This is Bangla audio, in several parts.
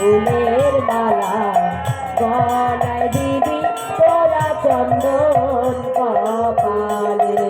ফুলের মালা গলায় দিবি তোরা চন্দন কপালে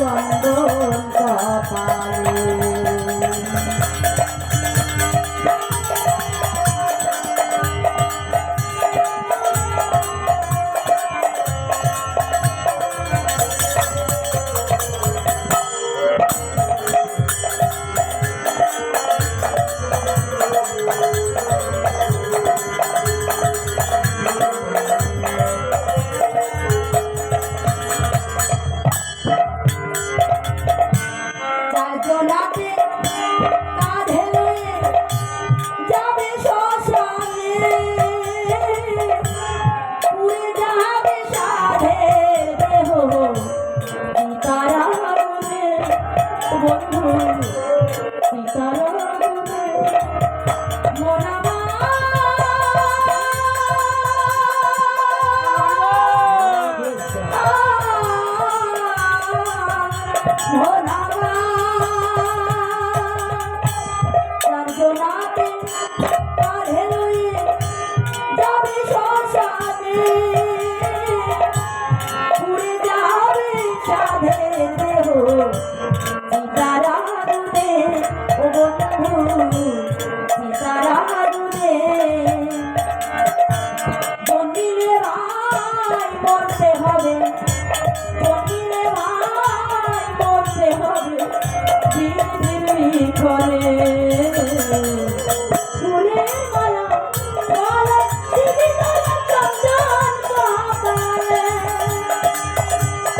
চন্দন কপালে। বিশ্বনাথে কাঁধে রয়ে যাবে শ্মশানে। পুড়ে যাবে সাধে দেহ। সীতারাগুনে ও বন্ধু সীতারাগুনে বন্দিরে ভাই, মরতে হবে। বন্দিরে ভাই, মরতে হবে। ধীরে ধীরে করে।